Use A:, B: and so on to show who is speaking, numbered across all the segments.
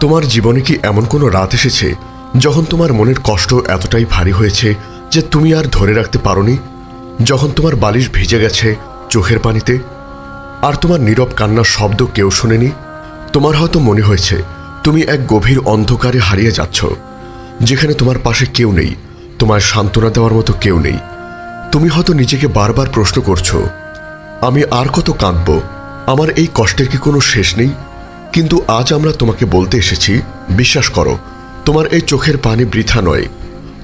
A: তোমার জীবনে কি এমন কোনো রাত এসেছে যখন তোমার মনের কষ্ট এতটাই ভারী হয়েছে যে তুমি আর ধরে রাখতে পারোনি? যখন তোমার বালিশ ভিজে গেছে চোখের পানিতে? আর তোমার নীরব কান্নার শব্দ কেউ শোনেনি? তোমার হয়তো মনে হয়েছে, তুমি এক গভীর অন্ধকারে হারিয়ে যাচ্ছ, যেখানে তোমার পাশে কেউ নেই তোমার সান্ত্বনা দেওয়ার মতো কেউ নেই। তুমি হয়তো নিজেকে বারবার প্রশ্ন করছ, আমি আর কত কাঁদব? আমার এই কষ্টের কি কোনো শেষ নেই? কিন্তু আজ আমরা তোমাকে বলতে এসেছি, বিশ্বাস করো, তোমার এই চোখের পানি বৃথা নয়।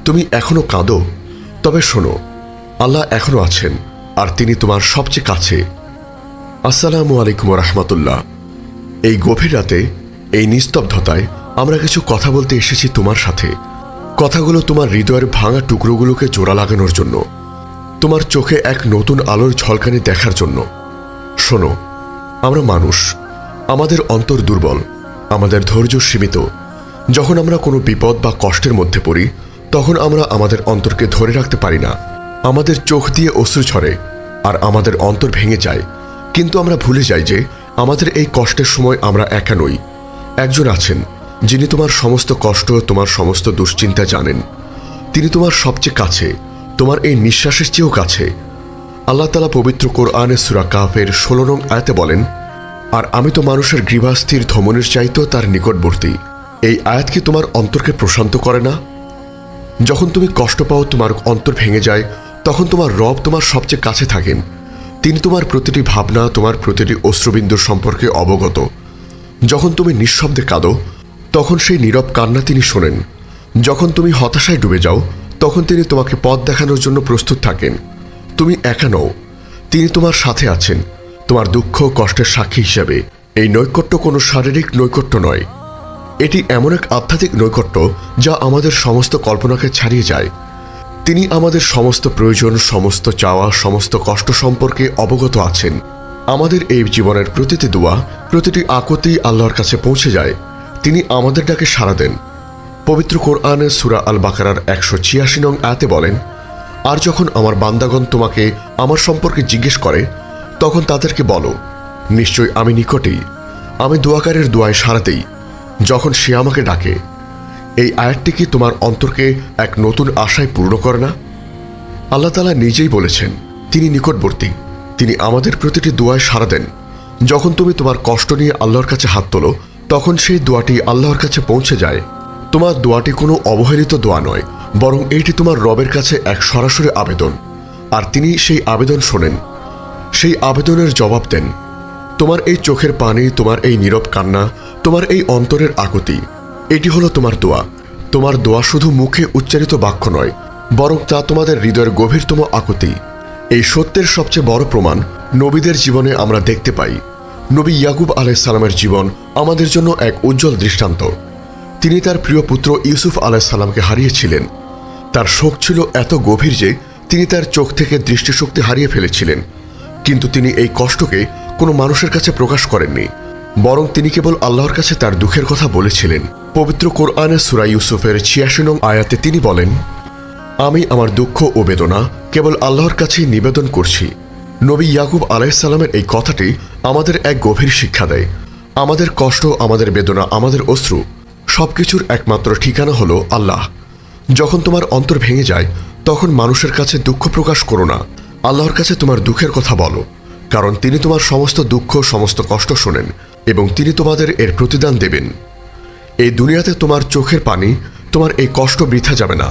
A: তুমি এখনও কাঁদো। তবে শোনো, আল্লাহ এখনও আছেন, আর তিনি তোমার সবচেয়ে কাছে। আসসালামু আলাইকুম রহমতুল্লাহ এই গভীর রাতে, এই নিস্তব্ধতায় আমরা কিছু কথা বলতে এসেছি তোমার সাথে। কথাগুলো তোমার হৃদয়ের ভাঙা টুকরোগুলোকে জোড়া লাগানোর জন্য। তোমার চোখে এক নতুন আলোর ঝলকানি দেখার জন্য। শোনো, আমরা মানুষ আমাদের অন্তর দুর্বল, আমাদের ধৈর্য সীমিত। যখন আমরা কোনো বিপদ বা কষ্টের মধ্যে পড়ি, তখন আমরা আমাদের অন্তরকে ধরে রাখতে পারি না। আমাদের চোখ দিয়ে অশ্রু ছড়ে আর আমাদের অন্তর ভেঙে যায়। কিন্তু আমরা ভুলে যাই যে আমাদের এই কষ্টের সময় আমরা একা নই। একজন আছেন, যিনি তোমার সমস্ত কষ্ট, তোমার সমস্ত দুশ্চিন্তা জানেন। তিনি তোমার সবচেয়ে কাছে, তোমার এই নিঃশ্বাসের চেয়েও কাছে। আল্লাহ তালা পবিত্র কোরআনে সুরা কাফের ষোলো নং আয়াতে বলেন আর আমি তো মানুষের গৃহাস্থির ধমনের চাইতেও তার নিকটবর্তী। এই আয়াত কি তোমার অন্তরকে প্রশান্ত করে না? যখন তুমি কষ্ট পাও তোমার অন্তর ভেঙে যায়, তখন তোমার রব তোমার সবচেয়ে কাছে থাকেন। তিনি তোমার প্রতিটি ভাবনা, তোমার প্রতিটি অশ্রুবিন্দুর সম্পর্কে অবগত। যখন তুমি নিঃশব্দে কাঁদো, তখন সেই নীরব কান্না তিনি শোনেন। যখন তুমি হতাশায় ডুবে যাও, তখন তিনি তোমাকে পথ দেখানোর জন্য প্রস্তুত থাকেন। তুমি একা নও, তিনি তোমার সাথে আছেন। তোমার দুঃখ কষ্টের সাক্ষী হিসাবে। এই নৈকট্য কোনো শারীরিক নৈকট্য নয়। এটি এমন এক আধ্যাত্মিক নৈকট্য যা আমাদের সমস্ত কল্পনাকে ছাড়িয়ে যায়। তিনি আমাদের সমস্ত প্রয়োজন, সমস্ত চাওয়া, সমস্ত কষ্ট সম্পর্কে অবগত আছেন। আমাদের এই জীবনের প্রতিটি দোয়া, প্রতিটি আকতি আল্লাহর কাছে পৌঁছে যায়। তিনি আমাদের ডাকে সাড়া দেন। পবিত্র কোরআনের সুরা আল বাকারার একশো ছিয়াশি নং আয়াতে বলেন, আর যখন আমার বান্দাগণ তোমাকে আমার সম্পর্কে জিজ্ঞেস করে তখন তাদেরকে বলো, নিশ্চয় আমি নিকটেই, আমি দোয়াকারের দোয়ায় সাড়া দেই যখন সে আমাকে ডাকে, এই আয়াতটি কি তোমার অন্তরকে এক নতুন আশায় পূর্ণ করে না? আল্লাহ তালা নিজেই বলেছেন, তিনি নিকটবর্তী, তিনি আমাদের প্রতিটি দোয়ায় সাড়া দেন। যখন তুমি তোমার কষ্ট নিয়ে আল্লাহর কাছে হাত তোলো, তখন সেই দোয়াটি আল্লাহর কাছে পৌঁছে যায়। তোমার দোয়াটি কোনো অবহেলিত দোয়া নয়, বরং এইটি তোমার রবের কাছে এক সরাসরি আবেদন। আর তিনি সেই আবেদন শোনেন সেই আবেদনের জবাব দেন, তোমার এই চোখের পানি, তোমার এই নীরব কান্না, তোমার এই অন্তরের আকুতি, এটি হলো তোমার দোয়া। তোমার দোয়া শুধু মুখে উচ্চারিত বাক্য নয়, বরং তা তোমাদের হৃদয়ের গভীরতম আকুতি। এই সত্যের সবচেয়ে বড় প্রমাণ নবীদের জীবনে আমরা দেখতে পাই। নবী ইয়াকুব আলাইসাল্লামের জীবন আমাদের জন্য এক উজ্জ্বল দৃষ্টান্ত। তিনি তার প্রিয় পুত্র ইউসুফ আলাইসাল্লামকে হারিয়েছিলেন। তার শোক ছিল এত গভীর যে তিনি তার চোখ থেকে দৃষ্টিশক্তি হারিয়ে ফেলেছিলেন। কিন্তু তিনি এই কষ্টকে কোনো মানুষের কাছে প্রকাশ করেননি, বরং তিনি কেবল আল্লাহর কাছে তার দুঃখের কথা বলেছিলেন। পবিত্র কোরআনে সুরা ইউসুফের ছিয়াশি নং আয়াতে তিনি বলেন, আমি আমার দুঃখ ও বেদনা কেবল আল্লাহর কাছেই নিবেদন করছি। নবী ইয়াকুব আলাইসাল্লামের এই কথাটি আমাদের এক গভীর শিক্ষা দেয়। আমাদের কষ্ট, আমাদের বেদনা, আমাদের অশ্রু সবকিছুর একমাত্র ঠিকানা হলো আল্লাহ। যখন তোমার অন্তর ভেঙে যায়, তখন মানুষের কাছে দুঃখ প্রকাশ করো না। আল্লাহর কাছে তোমার দুঃখের কথা বলো, কারণ তিনি তোমার সমস্ত দুঃখ, সমস্ত কষ্ট শোনেন এবং তিনি তোমাদের এর প্রতিদান দেবেন। এই দুনিয়াতে তোমার চোখের পানি, তোমার এই কষ্ট বৃথা যাবে না।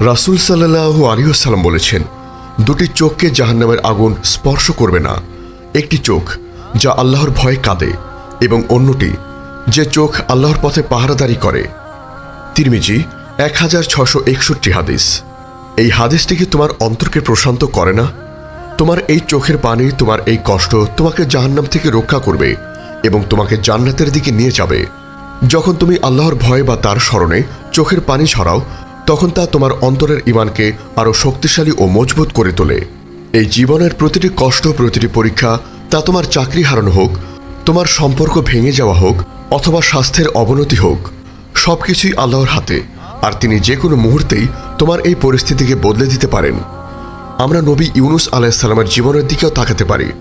A: রাসুল সাল্লাহু আলিউসাল্লাম বলেছেন, দুটি চোখকে জাহান্নামের আগুন স্পর্শ করবে না। একটি চোখ, যা আল্লাহর ভয়ে কাঁদে, এবং অন্যটি, যে চোখ আল্লাহর পথে পাহারাদারি করে। তিরমিজি, এক হাজার ছশো একষট্টি হাদিস। এই হাদিসটি কি তোমার অন্তরকে প্রশান্ত করে না? তোমার এই চোখের পানি, তোমার এই কষ্ট তোমাকে জাহান্নাম থেকে রক্ষা করবে এবং তোমাকে জান্নাতের দিকে নিয়ে যাবে। যখন তুমি আল্লাহর ভয় বা তার স্মরণে চোখের পানি ছড়াও তখন তা তোমার অন্তরের ইমানকে আরও শক্তিশালী ও মজবুত করে তোলে। এই জীবনের প্রতিটি কষ্ট, প্রতিটি পরীক্ষা তা তোমার চাকরি হারানো হোক, তোমার সম্পর্ক ভেঙে যাওয়া হোক অথবা স্বাস্থ্যের অবনতি হোক সব কিছুই আল্লাহর হাতে। আর তিনি যে কোনো মুহূর্তেই তোমার এই পরিস্থিতিকে বদলে দিতে পারেন। আমরা নবী ইউনুস আলাইসাল্লামের জীবনের দিকেও তাকাতে পারি।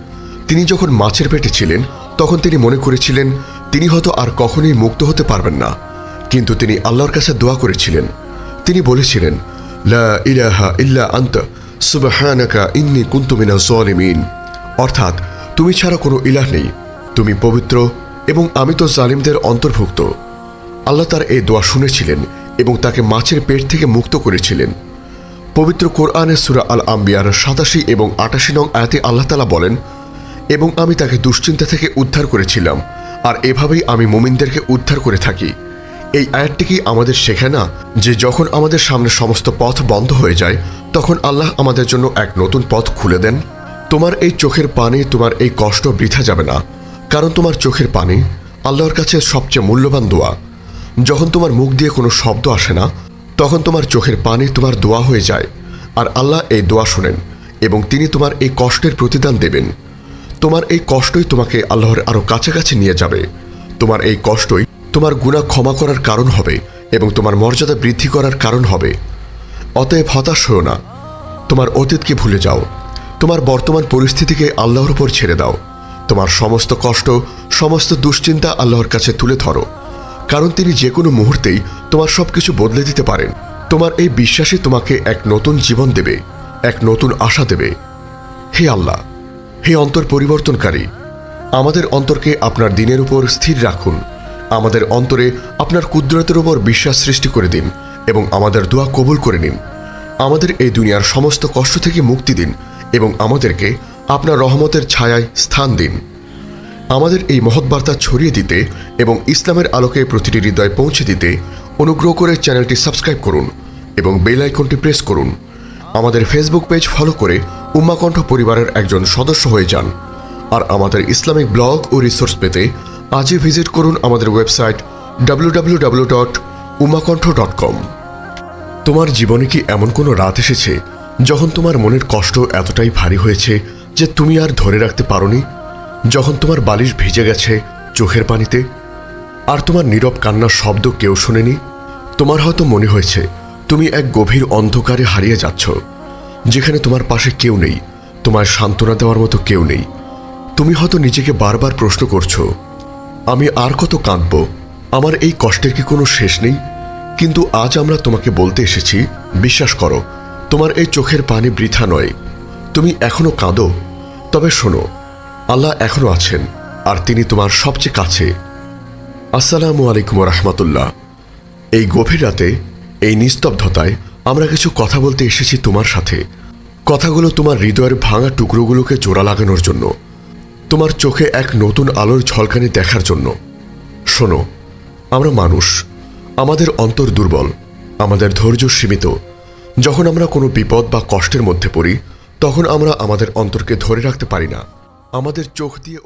A: তিনি যখন মাছের পেটে ছিলেন, তখন তিনি মনে করেছিলেন, তিনি হয়তো আর কখনোই মুক্ত হতে পারবেন না। কিন্তু তিনি আল্লাহর কাছে দোয়া করেছিলেন। তিনি বলেছিলেন, লা ইলাহা ইল্লা অর্থাৎ, তুমি ছাড়া কোনো ইলাহ নেই। তুমি পবিত্র এবং আমি তো জালিমদের অন্তর্ভুক্ত। আল্লাহ তার এই দোয়া শুনেছিলেন এবং তাকে মাছের পেট থেকে মুক্ত করেছিলেন। পবিত্র কোরআনের সুরা আল আম্বিয়ার সাতাশি এবং আটাশি নং আয়াতে আল্লাহ তালা বলেন, এবং আমি তাকে দুশ্চিন্তা থেকে উদ্ধার করেছিলাম, আর এভাবেই আমি মুমিনদেরকে উদ্ধার করে থাকি। এই আয়াতটি কি আমাদের শেখে না যে যখন আমাদের সামনে সমস্ত পথ বন্ধ হয়ে যায়, তখন আল্লাহ আমাদের জন্য এক নতুন পথ খুলে দেন? তোমার এই চোখের পানি, তোমার এই কষ্ট বৃথা যাবে না, কারণ তোমার চোখের পানি আল্লাহর কাছে সবচেয়ে মূল্যবান দোয়া। যখন তোমার মুখ দিয়ে কোনো শব্দ আসে না, তখন তোমার চোখের পানি তোমার দোয়া হয়ে যায়, আর আল্লাহ এই দোয়া শোনেন, এবং তিনি তোমার এই কষ্টের প্রতিদান দেবেন। তোমার এই কষ্টই তোমাকে আল্লাহর আরও কাছাকাছি নিয়ে যাবে। তোমার এই কষ্টই তোমার গুণা ক্ষমা করার কারণ হবে, এবং তোমার মর্যাদা বৃদ্ধি করার কারণ হবে। অতএব হতাশ হও না। তোমার অতীতকে ভুলে যাও। তোমার বর্তমান পরিস্থিতিকে আল্লাহর উপর ছেড়ে দাও। তোমার সমস্ত কষ্ট, সমস্ত দুশ্চিন্তা আল্লাহর কাছে তুলে ধরো। কারণ তিনি যে কোনো মুহূর্তেই তোমার সব কিছু বদলে দিতে পারেন। তোমার এই বিশ্বাসে তোমাকে এক নতুন জীবন দেবে, এক নতুন আশা দেবে। হে আল্লাহ, হে অন্তর পরিবর্তনকারী, আমাদের অন্তরকে আপনার দিনের উপর স্থির রাখুন। আমাদের অন্তরে আপনার কুদরতের উপর বিশ্বাস সৃষ্টি করে দিন এবং আমাদের দোয়া কবুল করে নিন। আমাদের এই দুনিয়ার সমস্ত কষ্ট থেকে মুক্তি দিন এবং আমাদেরকে আপনার রহমতের ছায়ায় স্থান দিন। আমাদের এই মহৎ বার্তা ছড়িয়ে দিতে এবং ইসলামের আলোকে প্রতিটি হৃদয় পৌঁছে দিতে অনুগ্রহ করে চ্যানেলটি সাবস্ক্রাইব করুন এবং বেল আইকনটি প্রেস করুন। আমাদের ফেসবুক পেজ ফলো করে উম্মাকণ্ঠ পরিবারের একজন সদস্য হয়ে যান। আর আমাদের ইসলামিক ব্লগ ও রিসোর্স পেতে আজই ভিজিট করুন আমাদের website W dot dot com তোমার জীবনে কি এমন কোনো রাত এসেছে যখন তোমার মনের কষ্ট এতটাই ভারী হয়েছে যে তুমি আর ধরে রাখতে পারোনি? যখন তোমার বালিশ ভিজে গেছে চোখের পানিতে, আর তোমার নীরব কান্নার শব্দ কেউ শোনেনি, তোমার হয়তো মনে হয়েছে, তুমি এক গভীর অন্ধকারে হারিয়ে যাচ্ছ, যেখানে তোমার পাশে কেউ নেই তোমার সান্ত্বনা দেওয়ার মতো কেউ নেই। তুমি হয়তো নিজেকে বারবার প্রশ্ন করছ, আমি আর কত কাঁদব, আমার এই কষ্টের কি কোনো শেষ নেই? কিন্তু আজ আমরা তোমাকে বলতে এসেছি, বিশ্বাস করো, তোমার এই চোখের পানি বৃথা নয়, তুমি এখনও কাঁদো, তবে শোনো আল্লাহ এখনও আছেন, আর তিনি তোমার সবচেয়ে কাছে। আসসালামু আলাইকুম রহমতুল্লাহ। এই গভীর রাতে, এই নিস্তব্ধতায় আমরা কিছু কথা বলতে এসেছি তোমার সাথে। কথাগুলো তোমার হৃদয়ের ভাঙা টুকরোগুলোকে জোড়া লাগানোর জন্য, তোমার চোখে এক নতুন আলোর ঝলকানি দেখার জন্য। শোনো, আমরা মানুষ, আমাদের অন্তর দুর্বল, আমাদের ধৈর্য সীমিত। যখন আমরা কোনো বিপদ বা কষ্টের মধ্যে পড়ি, তখন আমরা আমাদের অন্তরকে ধরে রাখতে পারি না। আমাদের চোখ দিয়ে